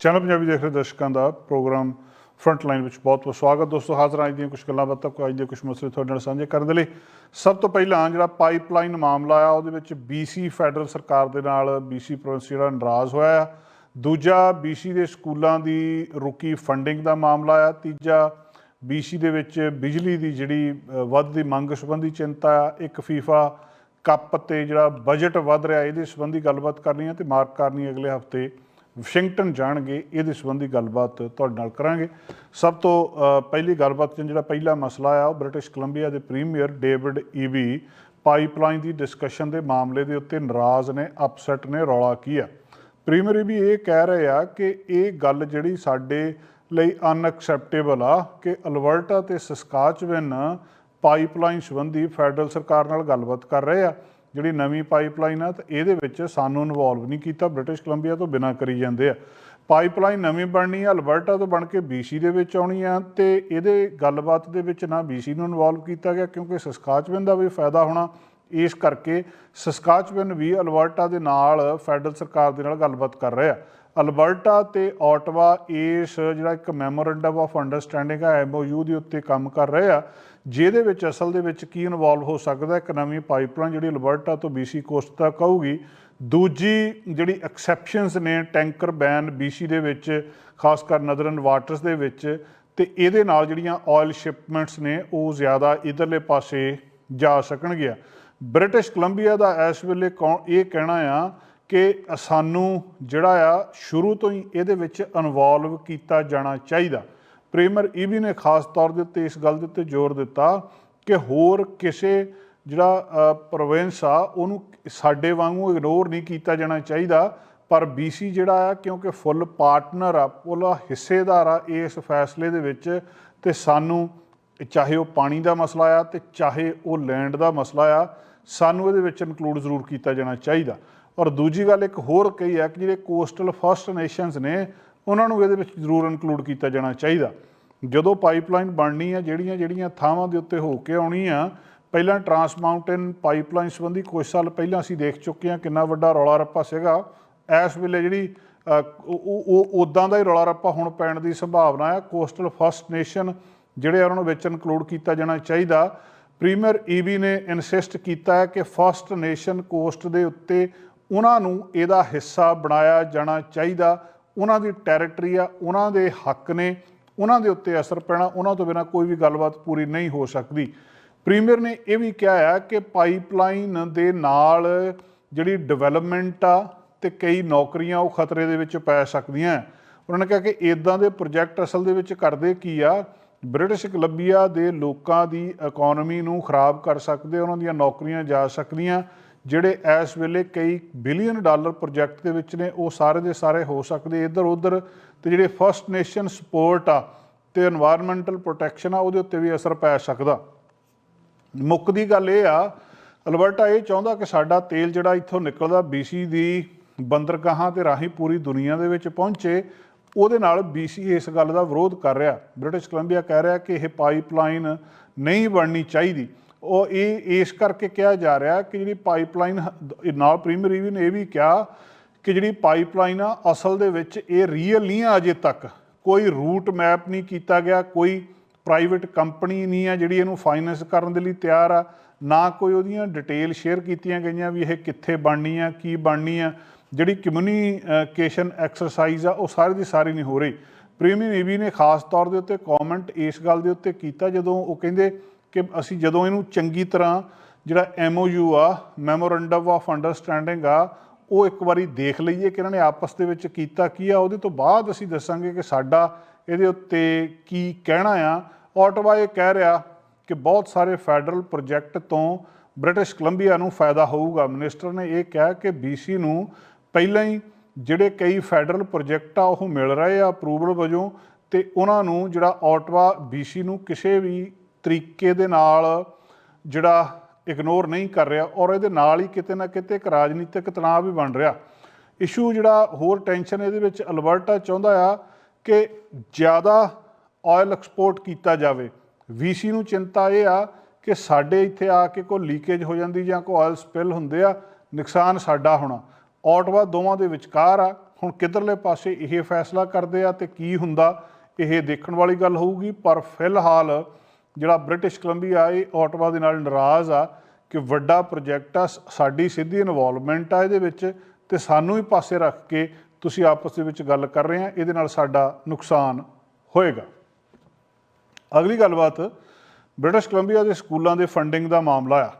Channel Punjabi ਦੇਖ ਰਹੇ ਦਰਸ਼ਕਾਂ ਦਾ ਪ੍ਰੋਗਰਾਮ ਫਰੰਟ ਲਾਈਨ ਵਿੱਚ ਬਹੁਤ ਬਹੁਤ ਸਵਾਗਤ। ਦੋਸਤੋ ਹਾਜ਼ਰ ਅੱਜ ਦੀਆਂ ਕੁਝ ਗੱਲਾਂ ਬਾਤਾਂ ਕੋਈ ਅੱਜ ਦੇ ਕੁਝ ਮਸਲੇ ਤੁਹਾਡੇ ਨਾਲ ਸਾਂਝੇ ਕਰਨ ਦੇ ਲਈ। ਸਭ ਤੋਂ ਪਹਿਲਾਂ ਜਿਹੜਾ ਪਾਈਪਲਾਈਨ ਮਾਮਲਾ ਆ ਉਹਦੇ ਵਿੱਚ BC ਫੈਡਰਲ ਸਰਕਾਰ ਦੇ ਨਾਲ BC ਪ੍ਰੋਵਿੰਸ ਜਿਹੜਾ ਨਾਰਾਜ਼ ਹੋਇਆ ਆ। ਦੂਜਾ BC ਦੇ ਸਕੂਲਾਂ ਦੀ ਰੁਕੀ ਫੰਡਿੰਗ ਦਾ ਮਾਮਲਾ ਆ। ਤੀਜਾ BC ਦੇ ਵਿੱਚ ਬਿਜਲੀ ਦੀ ਜਿਹੜੀ ਅ, ਵੱਧਦੀ ਮੰਗ ਸੰਬੰਧੀ ਚਿੰਤਾ ਆ। ਇੱਕ ਫੀਫਾ ਕੱਪ ਤੇ ਜਿਹੜਾ ਬਜਟ ਵੱਧ ਰਿਹਾ ਇਹਦੇ ਸੰਬੰਧੀ ਗੱਲਬਾਤ ਕਰਨੀ ਆ ਤੇ ਮਾਰਕ ਕਰਨੀ ਅਗਲੇ ਹਫ਼ਤੇ ਵਾਸ਼ਿੰਗਟਨ ਜਾਣਗੇ, ਇਹਦੇ ਸੰਬੰਧੀ ਗੱਲਬਾਤ ਤੁਹਾਡੇ ਨਾਲ ਕਰਾਂਗੇ। ਸਭ ਤੋਂ ਪਹਿਲੀ ਗੱਲਬਾਤ ਜਿਹੜਾ ਪਹਿਲਾ ਮਸਲਾ ਆ, ਉਹ ਬ੍ਰਿਟਿਸ਼ ਕੋਲੰਬੀਆ ਦੇ ਪ੍ਰੀਮੀਅਰ ਡੇਵਿਡ ਈਵੀ ਪਾਈਪਲਾਈਨ ਦੀ ਡਿਸਕਸ਼ਨ ਦੇ ਮਾਮਲੇ ਦੇ ਉੱਤੇ ਨਾਰਾਜ਼ ਨੇ ਅਪਸੈਟ ਨੇ, ਰੌਲਾ ਕੀ ਆ? ਪ੍ਰੀਮੀਅਰ ਵੀ ਇਹ ਕਹਿ ਰਹੇ ਆ ਕਿ ਇਹ ਗੱਲ ਜਿਹੜੀ ਸਾਡੇ ਲਈ ਅਨਐਕਸੈਪਟੇਬਲ ਆ ਕਿ ਅਲਬਰਟਾ ਤੇ ਸਸਕਾਚਵਿਨ ਪਾਈਪਲਾਈਨ ਸੰਬੰਧੀ ਫੈਡਰਲ ਸਰਕਾਰ ਨਾਲ ਗੱਲਬਾਤ ਕਰ ਰਹੇ ਆ। ਜਿਹੜੀ ਨਵੀਂ ਪਾਈਪਲਾਈਨ ਆ, ਤੇ ਇਹਦੇ ਵਿੱਚ ਸਾਨੂੰ ਇਨਵੋਲਵ ਨਹੀਂ ਕੀਤਾ, ਬ੍ਰਿਟਿਸ਼ ਕੋਲੰਬੀਆ ਤੋਂ ਬਿਨਾਂ ਕਰੀ ਜਾਂਦੇ ਆ। ਪਾਈਪਲਾਈਨ ਨਵੀਂ ਬਣਨੀ ਆ, ਅਲਬਰਟਾ ਤੋਂ ਬਣ ਕੇ BC ਦੇ ਵਿੱਚ ਆਉਣੀ ਆ, ਤੇ ਇਹਦੇ ਗੱਲਬਾਤ ਦੇ ਵਿੱਚ ਨਾ BC ਨੂੰ ਇਨਵੋਲਵ ਕੀਤਾ ਗਿਆ, ਕਿਉਂਕਿ ਸਸਕਾਚਵਿਨ ਦਾ ਵੀ ਫਾਇਦਾ ਹੋਣਾ। ਇਸ ਕਰਕੇ ਸਸਕਾਚਵਿਨ ਵੀ ਅਲਬਰਟਾ ਦੇ ਨਾਲ ਫੈਡਰਲ ਸਰਕਾਰ ਦੇ ਨਾਲ ਗੱਲਬਾਤ ਕਰ ਰਿਹਾ ਅਲਬਰਟਾ ਤੇ ਆਟਵਾ ਇਸ ਜਿਹੜਾ ਇੱਕ ਮੈਮੋਰੰਡਮ ਆਫ ਅੰਡਰਸਟੈਂਡਿੰਗ ਹੈ ਐਮਓਯੂ ਦੇ ਉੱਤੇ ਕੰਮ ਕਰ ਰਹੇ ਆ, ਜਿਹਦੇ ਵਿੱਚ ਅਸਲ ਦੇ ਵਿੱਚ ਕੀ ਇਨਵੋਲਵ ਹੋ ਸਕਦਾ ਇੱਕ ਨਵੀਂ ਪਾਈਪਲਾਈਨ ਜਿਹੜੀ ਅਲਬਰਟਾ ਤੋਂ BC ਕੋਸਟ ਤੱਕ ਆਊਗੀ। ਦੂਜੀ ਜਿਹੜੀ ਐਕਸੈਪਸ਼ਨਸ ਨੇ ਟੈਂਕਰ ਬੈਨ BC ਦੇ ਵਿੱਚ, ਖਾਸ ਕਰ ਨਦਰਨ ਵਾਟਰਸ ਦੇ ਵਿੱਚ, ਤੇ ਇਹਦੇ ਨਾਲ ਜਿਹੜੀਆਂ ਆਇਲ ਸ਼ਿਪਮੈਂਟਸ ਨੇ, ਉਹ ਜ਼ਿਆਦਾ ਇਧਰਲੇ ਪਾਸੇ ਜਾ ਸਕਣਗੀਆਂ। ਬ੍ਰਿਟਿਸ਼ ਕੋਲੰਬੀਆ ਦਾ ਇਸ ਵੇਲੇ ਕੌ- ਇਹ ਕਹਿਣਾ ਆ ਕਿ ਸਾਨੂੰ ਜਿਹੜਾ ਆ, ਸ਼ੁਰੂ ਤੋਂ ਹੀ ਇਹਦੇ ਵਿੱਚ ਇਨਵੋਲਵ ਕੀਤਾ ਜਾਣਾ ਚਾਹੀਦਾ। ਪ੍ਰੀਮੀਅਰ ਈਬੀ ਨੇ ਖਾਸ ਤੌਰ ਦੇ ਉੱਤੇ ਇਸ ਗੱਲ ਦੇ ਉੱਤੇ ਜ਼ੋਰ ਦਿੱਤਾ ਕਿ ਹੋਰ ਕਿਸੇ ਜਿਹੜਾ ਪ੍ਰੋਵਿੰਸ ਆ, ਉਹਨੂੰ ਸਾਡੇ ਵਾਂਗੂ ਇਗਨੋਰ ਨਹੀਂ ਕੀਤਾ ਜਾਣਾ ਚਾਹੀਦਾ। ਪਰ BC ਜਿਹੜਾ ਆ, ਕਿਉਂਕਿ ਫੁੱਲ ਪਾਰਟਨਰ ਆ ਪੂਰਾ ਹਿੱਸੇਦਾਰ ਆ ਇਸ ਫੈਸਲੇ ਦੇ ਵਿੱਚ, ਤੇ ਸਾਨੂੰ ਚਾਹੇ ਉਹ ਪਾਣੀ ਦਾ ਮਸਲਾ ਆ ਤੇ ਚਾਹੇ ਉਹ ਲੈਂਡ ਦਾ ਮਸਲਾ ਆ, ਸਾਨੂੰ ਇਹਦੇ ਵਿੱਚ ਇਨਕਲੂਡ ਜ਼ਰੂਰ ਕੀਤਾ ਜਾਣਾ ਚਾਹੀਦਾ। ਔਰ ਦੂਜੀ ਗੱਲ ਇੱਕ ਹੋਰ ਕਹੀ ਹੈ ਕਿ ਜਿਹੜੇ ਕੋਸਟਲ ਫਸਟ ਨੇਸ਼ਨਸ ਨੇ, ਉਹਨਾਂ ਨੂੰ ਇਹਦੇ ਵਿੱਚ ਜ਼ਰੂਰ ਇਨਕਲੂਡ ਕੀਤਾ ਜਾਣਾ ਚਾਹੀਦਾ। ਜਦੋਂ ਪਾਈਪਲਾਈਨ ਬਣਨੀ ਆ ਜਿਹੜੀਆਂ ਜਿਹੜੀਆਂ ਥਾਵਾਂ ਦੇ ਉੱਤੇ ਹੋ ਕੇ ਆਉਣੀ ਆ, ਪਹਿਲਾਂ ਟਰਾਂਸ ਮਾਊਂਟੇਨ ਪਾਈਪਲਾਈਨ ਸੰਬੰਧੀ ਕੁਝ ਸਾਲ ਪਹਿਲਾਂ ਅਸੀਂ ਦੇਖ ਚੁੱਕੇ ਹਾਂ ਕਿੰਨਾ ਵੱਡਾ ਰੌਲਾ ਰੱਪਾ ਸੀਗਾ। ਇਸ ਵੇਲੇ ਜਿਹੜੀ ਉਹ ਉਹ ਉਦਾਂ ਦਾ ਹੀ ਰੌਲਾ ਰੱਪਾ ਹੁਣ ਪੈਣ ਦੀ ਸੰਭਾਵਨਾ ਹੈ ਕੋਸਟਲ ਫਸਟ ਨੇਸ਼ਨ ਜਿਹੜੇ ਆ, ਉਹਨਾਂ ਨੂੰ ਵਿੱਚ ਇਨਕਲੂਡ ਕੀਤਾ ਜਾਣਾ ਚਾਹੀਦਾ। ਪ੍ਰੀਮੀਅਰ ਈਬੀ ਨੇ ਇਨਸਿਸਟ ਕੀਤਾ ਹੈ ਕਿ ਫਸਟ ਨੇਸ਼ਨ ਕੋਸਟ ਦੇ ਉੱਤੇ ਉਹਨਾਂ ਨੂੰ ਇਹਦਾ ਹਿੱਸਾ ਬਣਾਇਆ ਜਾਣਾ ਚਾਹੀਦਾ। ਉਹਨਾਂ ਦੀ ਟੈਰੀਟਰੀ ਆ, ਉਹਨਾਂ ਦੇ ਹੱਕ ਨੇ, ਉਹਨਾਂ ਦੇ ਉੱਤੇ ਅਸਰ ਪੈਣਾ, ਉਹਨਾਂ ਤੋਂ ਬਿਨਾ ਕੋਈ ਵੀ ਗੱਲਬਾਤ ਪੂਰੀ ਨਹੀਂ ਹੋ ਸਕਦੀ। ਪ੍ਰੀਮੀਅਰ ਨੇ ਇਹ ਵੀ ਕਿਹਾ ਹੈ ਕਿ ਪਾਈਪਲਾਈਨ ਦੇ ਨਾਲ ਜਿਹੜੀ ਡਿਵੈਲਪਮੈਂਟ ਆ ਤੇ ਕਈ ਨੌਕਰੀਆਂ ਉਹ ਖਤਰੇ ਦੇ ਵਿੱਚ ਪੈ ਸਕਦੀਆਂ। ਉਹਨਾਂ ਨੇ ਕਿਹਾ ਕਿ ਇਦਾਂ ਦੇ ਪ੍ਰੋਜੈਕਟ ਅਸਲ ਦੇ ਵਿੱਚ ਕਰਦੇ ਕੀ ਆ? ਬ੍ਰਿਟਿਸ਼ ਕੋਲੰਬੀਆ ਦੇ ਲੋਕਾਂ ਦੀ ਇਕਨੋਮੀ ਨੂੰ ਖਰਾਬ ਕਰ ਸਕਦੇ, ਉਹਨਾਂ ਦੀਆਂ ਨੌਕਰੀਆਂ ਜਾ ਸਕਦੀਆਂ। ਜਿਹੜੇ ਇਸ ਵੇਲੇ ਕਈ ਬਿਲੀਅਨ ਡਾਲਰ ਪ੍ਰੋਜੈਕਟ ਦੇ ਵਿੱਚ ਨੇ, ਉਹ ਸਾਰੇ ਦੇ ਸਾਰੇ ਹੋ ਸਕਦੇ। ਇੱਧਰ ਉੱਧਰ ਤੇ ਜਿਹੜੇ ਫਰਸਟ ਨੇਸ਼ਨ ਸਪੋਰਟ ਆ ਤੇ এনवायरमेंटल ਪ੍ਰੋਟੈਕਸ਼ਨ ਆ, ਉਹਦੇ ਉੱਤੇ ਵੀ ਅਸਰ ਪੈ ਸਕਦਾ। ਮੁੱਖ ਦੀ ਗੱਲ ਇਹ ਆ, ਅਲਬਰਟਾ, ਇਹ ਚਾਹੁੰਦਾ ਕਿ ਸਾਡਾ ਤੇਲ ਜਿਹੜਾ ਇੱਥੋਂ ਨਿਕਲਦਾ BC ਦੀ ਬੰਦਰਗਾਹਾਂ ਤੇ ਰਾਹੀਂ ਪੂਰੀ ਦੁਨੀਆ ਦੇ ਵਿੱਚ ਪਹੁੰਚੇ, ਉਹਦੇ ਨਾਲ BC ਇਸ ਗੱਲ ਦਾ ਵਿਰੋਧ ਕਰ ਰਿਹਾ। ਬ੍ਰਿਟਿਸ਼ ਕੋਲੰਬੀਆ ਕਹਿ ਰਿਹਾ ਕਿ ਇਹ ਪਾਈਪਲਾਈਨ ਨਹੀਂ ਬਣਨੀ ਚਾਹੀਦੀ। ਉਹ ਇਹ, ਇਸ ਕਰਕੇ ਕਿਹਾ ਜਾ ਰਿਹਾ ਕਿ ਜਿਹੜੀ ਪਾਈਪਲਾਈਨ ਨਾਲ ਪ੍ਰੀਮੀਅਰ ਰੀਵੀ ਨੇ, ਇਹ ਵੀ ਕਿਹਾ ਕਿ ਜਿਹੜੀ ਪਾਈਪਲਾਈਨ ਆ, ਅਸਲ ਦੇ ਵਿੱਚ ਇਹ ਰੀਅਲ ਨਹੀਂ ਆ ਅਜੇ ਤੱਕ। ਕੋਈ ਰੂਟ ਮੈਪ ਨਹੀਂ ਕੀਤਾ ਗਿਆ, ਕੋਈ ਪ੍ਰਾਈਵੇਟ ਕੰਪਨੀ ਨਹੀਂ ਆ ਜਿਹੜੀ ਇਹਨੂੰ ਫਾਈਨੈਂਸ ਕਰਨ ਦੇ ਲਈ ਤਿਆਰ ਆ। ਨਾ ਕੋਈ ਉਹਦੀਆਂ ਡਿਟੇਲ ਸ਼ੇਅਰ ਕੀਤੀਆਂ ਗਈਆਂ ਵੀ ਇਹ ਕਿੱਥੇ ਬਣਨੀ ਆ, ਕੀ ਬਣਨੀ ਆ। ਜਿਹੜੀ ਕਮਿਊਨੀਕੇਸ਼ਨ ਐਕਸਰਸਾਈਜ਼ ਆ, ਉਹ ਸਾਰੀ ਦੀ ਸਾਰੀ ਨਹੀਂ ਹੋ ਰਹੀ। ਪ੍ਰੀਮੀਅਰ ਏਵੀ ਨੇ, ਖਾਸ ਤੌਰ ਦੇ ਉੱਤੇ ਕਮੈਂਟ ਇਸ ਗੱਲ ਦੇ ਉੱਤੇ ਕੀਤਾ ਜਦੋਂ ਉਹ ਕਹਿੰਦੇ ਕਿ ਅਸੀਂ ਜਦੋਂ ਇਹਨੂੰ ਚੰਗੀ ਤਰ੍ਹਾਂ ਜਿਹੜਾ ਐਮਓਯੂ ਆ ਮੈਮੋਰੰਡਮ ਆਫ ਅੰਡਰਸਟੈਂਡਿੰਗ ਆ, ਉਹ ਇੱਕ ਵਾਰੀ ਦੇਖ ਲਈਏ ਕਿ ਇਹਨਾਂ ਨੇ ਆਪਸ ਦੇ ਵਿੱਚ ਕੀਤਾ ਕੀ ਆ। ਉਹਦੇ ਤੋਂ ਬਾਅਦ ਅਸੀਂ ਦੱਸਾਂਗੇ ਕਿ ਸਾਡਾ ਇਹਦੇ ਉੱਤੇ ਕੀ ਕਹਿਣਾ ਆ। ਆਟਵਾ ਇਹ ਕਹਿ ਰਿਹਾ ਕਿ ਬਹੁਤ ਸਾਰੇ ਫੈਡਰਲ ਪ੍ਰੋਜੈਕਟ ਤੋਂ ਬ੍ਰਿਟਿਸ਼ ਕੋਲੰਬੀਆ ਨੂੰ ਫਾਇਦਾ ਹੋਊਗਾ। ਮਿਨਿਸਟਰ ਨੇ ਇਹ ਕਿਹਾ ਕਿ BC ਨੂੰ ਪਹਿਲਾਂ ਹੀ ਜਿਹੜੇ ਕਈ ਫੈਡਰਲ ਪ੍ਰੋਜੈਕਟ ਆ, ਉਹ ਮਿਲ ਰਹੇ ਆ ਅਪਰੂਵਲ ਵਜੋਂ ਤੇ ਉਹਨਾਂ ਨੂੰ ਜਿਹੜਾ ਆਟਵਾ BC ਨੂੰ ਕਿਸੇ ਵੀ ਤਰੀਕੇ ਦੇ ਨਾਲ ਜਿਹੜਾ ਇਗਨੋਰ ਨਹੀਂ ਕਰ ਰਿਹਾ ਔਰ ਇਹਦੇ ਨਾਲ ਹੀ ਕਿਤੇ ਨਾ ਕਿਤੇ ਇੱਕ ਰਾਜਨੀਤਿਕ ਤਣਾਅ ਵੀ ਬਣ ਰਿਹਾ। ਇਸ਼ੂ ਜਿਹੜਾ ਹੋਰ ਟੈਨਸ਼ਨ ਇਹਦੇ ਵਿੱਚ ਅਲਬਰਟਾ ਚਾਹੁੰਦਾ ਆ ਕਿ ਜ਼ਿਆਦਾ ਆਇਲ ਐਕਸਪੋਰਟ ਕੀਤਾ ਜਾਵੇ। VC ਨੂੰ ਚਿੰਤਾ ਇਹ ਆ ਕਿ ਸਾਡੇ ਇੱਥੇ ਆ ਕੇ ਕੋਈ ਲੀਕੇਜ ਹੋ ਜਾਂਦੀ ਜਾਂ ਕੋਈ ਆਇਲ ਸਪਿਲ ਹੁੰਦੇ ਆ, ਨੁਕਸਾਨ ਸਾਡਾ ਹੋਣਾ। ਆਟਵਾ ਦੋਵਾਂ ਦੇ ਵਿਚਕਾਰ ਆ, ਹੁਣ ਕਿੱਧਰਲੇ ਪਾਸੇ ਇਹ ਫੈਸਲਾ ਕਰਦੇ ਆ ਤੇ ਕੀ ਹੁੰਦਾ, ਇਹ ਦੇਖਣ ਵਾਲੀ ਗੱਲ ਹੋਊਗੀ, ਪਰ ਫਿਲਹਾਲ ਜਿਹੜਾ ਬ੍ਰਿਟਿਸ਼ ਕੋਲੰਬੀਆ ਇਹ ਆਟਵਾ ਦੇ ਨਾਲ ਨਾਰਾਜ਼ ਆ ਕਿ ਵੱਡਾ ਪ੍ਰੋਜੈਕਟ ਆ, ਸ- ਸਾਡੀ ਸਿੱਧੀ ਇਨਵੋਲਵਮੈਂਟ ਆ ਇਹਦੇ ਵਿੱਚ ਤੇ ਸਾਨੂੰ ਹੀ ਪਾਸੇ ਰੱਖ ਕੇ ਤੁਸੀਂ ਆਪਸ ਦੇ ਵਿੱਚ ਗੱਲ ਕਰ ਰਹੇ ਆ, ਇਹਦੇ ਨਾਲ ਸਾਡਾ ਨੁਕਸਾਨ ਹੋਏਗਾ। ਅਗਲੀ ਗੱਲਬਾਤ, ਬ੍ਰਿਟਿਸ਼ ਕੋਲੰਬੀਆ ਦੇ ਸਕੂਲਾਂ ਦੇ ਫੰਡਿੰਗ ਦਾ ਮਾਮਲਾ ਆ।